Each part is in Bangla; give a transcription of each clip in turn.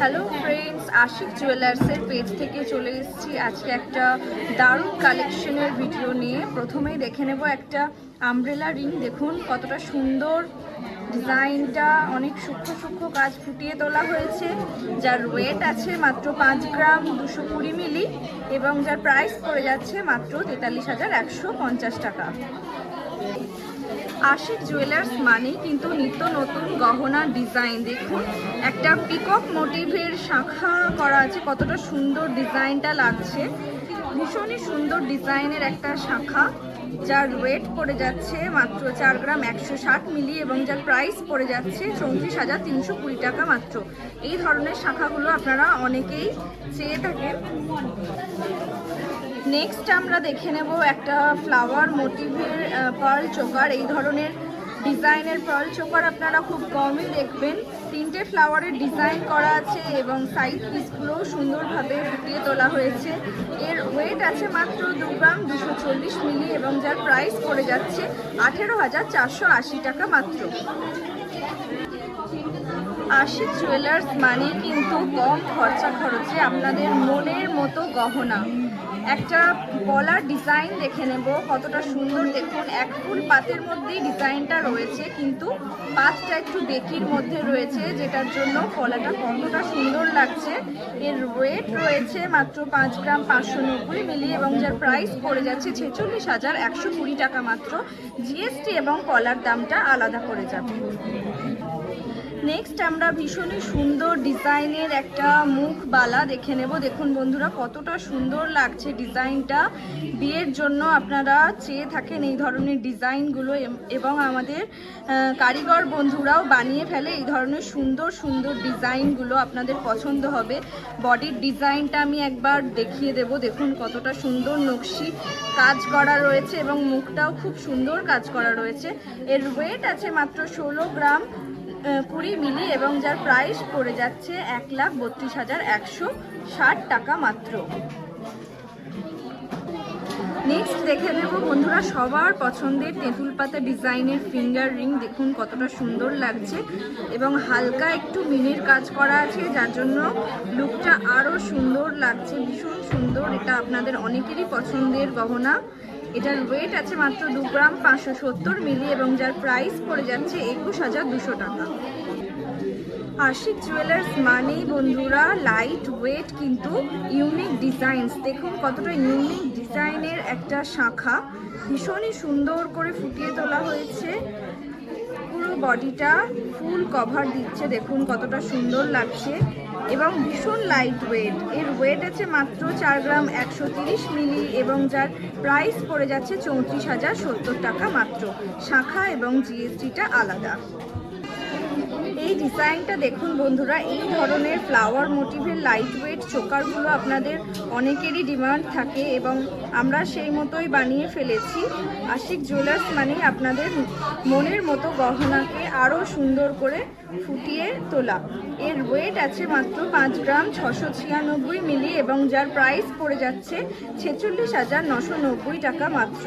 হ্যালো ফ্রেন্ডস আশিক জুয়েলার্সের পেজ থেকে চলে এসেছি। আজকে একটা দারুণ কালেকশনের ভিডিও নিয়ে। প্রথমেই দেখে নেব একটা আমব্রেলা রিং দেখুন কতটা সুন্দর ডিজাইনটা। অনেক সূক্ষ্ম সূক্ষ্ম কাজ ফুটিয়ে তোলা হয়েছে। যার ওয়েট আছে মাত্র পাঁচ গ্রাম দুশো কুড়ি মিলি এবং যার প্রাইস পড়ে যাচ্ছে মাত্র তেতাল্লিশ হাজার একশো পঞ্চাশ টাকা। আশিক জুয়েলার্স মানেই কিন্তু নিত্য নতুন গহনা ডিজাইন। দেখুন, একটা পিকক মোটিভের শাখা করা আছে, কতটা সুন্দর ডিজাইনটা লাগছে। ভীষণই সুন্দর ডিজাইনের একটা শাখা, যার ওয়েট পড়ে যাচ্ছে মাত্র চার গ্রাম একশো ষাট মিলি এবং যার প্রাইস পড়ে যাচ্ছে চৌত্রিশ হাজার তিনশো কুড়ি টাকা মাত্র। এই ধরনের শাখাগুলো আপনারা অনেকেই চেয়ে থাকেন। নেক্সট আমরা দেখে নেব একটা ফ্লাওয়ার মোটিভের পার্ল চোকার। এই ধরনের ডিজাইনের পার্ল চোকার আপনারা খুব কমই দেখবেন। তিনটে ফ্লাওয়ারের ডিজাইন করা আছে এবং সাইড পিসগুলোও সুন্দরভাবে ফুটিয়ে তোলা হয়েছে। এর ওয়েট আছে মাত্র দু গ্রাম দুশো চল্লিশ মিলি এবং যার প্রাইস পড়ে যাচ্ছে আঠেরো হাজার চারশো আশি টাকা মাত্র। আশিক জুয়েলার্স মানে কিন্তু কম খরচা খরচে আপনাদের মনের মতো গহনা। একটা গলার ডিজাইন দেখে নেব, কতটা সুন্দর দেখুন। এক ফুল পাতের মধ্যেই ডিজাইনটা রয়েছে, কিন্তু পাতটা একটু বেকির মধ্যে রয়েছে, যেটার জন্য গলাটা কতটা সুন্দর লাগছে। এর ওয়েট রয়েছে মাত্র পাঁচ গ্রাম পাঁচশো নব্বই মিলি, এবং যার প্রাইস পড়ে যাচ্ছে ছেচল্লিশ হাজার একশো কুড়ি টাকা মাত্র। জিএসটি এবং কলার দামটা আলাদা করে যাবে। নেক্সট আমরা ভীষণই সুন্দর ডিজাইনের একটা মুখ বালা দেখে নেব। দেখুন বন্ধুরা, কতটা সুন্দর লাগছে ডিজাইনটা। বিয়ের জন্য আপনারা চেয়ে থাকেন এই ধরনের ডিজাইনগুলো এবং আমাদের কারিগর বন্ধুরাও বানিয়ে ফেলে এই ধরনের সুন্দর সুন্দর ডিজাইনগুলো আপনাদের পছন্দ হবে। বডির ডিজাইনটা আমি একবার দেখিয়ে দেব। দেখুন কতটা সুন্দর নকশি কাজ করা রয়েছে এবং মুখটাও খুব সুন্দর কাজ করা রয়েছে। এর ওয়েট আছে মাত্র ষোলো গ্রাম। কুড়ি মিলি এবং যার প্রাইস পড়ে যাচ্ছে এক লাখ বত্রিশ হাজার একশো ষাট টাকা মাত্র। নেক্সট দেখে নেব বন্ধুরা সবার পছন্দের তেঁতুল পাতা ডিজাইনের ফিঙ্গার রিং দেখুন কতটা সুন্দর লাগছে এবং হালকা একটু মিনের কাজ করা আছে, যার জন্য লুকটা আরও সুন্দর লাগছে, ভীষণ সুন্দর। এটা আপনাদের অনেকেরই পছন্দের গহনা। এটার ওয়েট আছে মাত্র দু গ্রাম পাঁচশো সত্তর মিলি এবং যার প্রাইস পড়ে যাচ্ছে একুশ হাজার দুশো টাকা। আশিক জুয়েলার্স মানেই বন্ধুরা লাইট ওয়েট কিন্তু ইউনিক ডিজাইনস দেখুন কতটা ইউনিক ডিজাইনের একটা শাখা। ভীষণই সুন্দর করে ফুটিয়ে তোলা হয়েছে। পুরো বডিটা ফুল কভার দিচ্ছে। দেখুন কতটা সুন্দর লাগছে। এবং ভীষণ লাইট ওয়েট এর ওয়েট আছে মাত্র চার গ্রাম একশো তিরিশ মিলি এবং যার প্রাইস পড়ে যাচ্ছে চৌত্রিশ হাজার সত্তর টাকা মাত্র। শাখা এবং জিএসটিটা আলাদা। এই ডিজাইনটা দেখুন বন্ধুরা, এই ধরনের ফ্লাওয়ার মোটিভের লাইট ওয়েট চোকারগুলো আপনাদের অনেকেরই ডিমান্ড থাকে এবং আমরা সেই মতোই বানিয়ে ফেলেছি। আশিক জুয়েলার্স মানে আপনাদের মনের মতো গহনাকে আরও সুন্দর করে ফুটিয়ে তোলা। এর ওয়েট আছে মাত্র পাঁচ গ্রাম ছশো ছিয়ানব্বই মিলি এবং যার প্রাইস পড়ে যাচ্ছে ছেচল্লিশ হাজার নশো নব্বই টাকা মাত্র।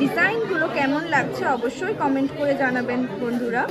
ডিজাইনগুলো কেমন লাগছে অবশ্যই কমেন্ট করে জানাবেন বন্ধুরা।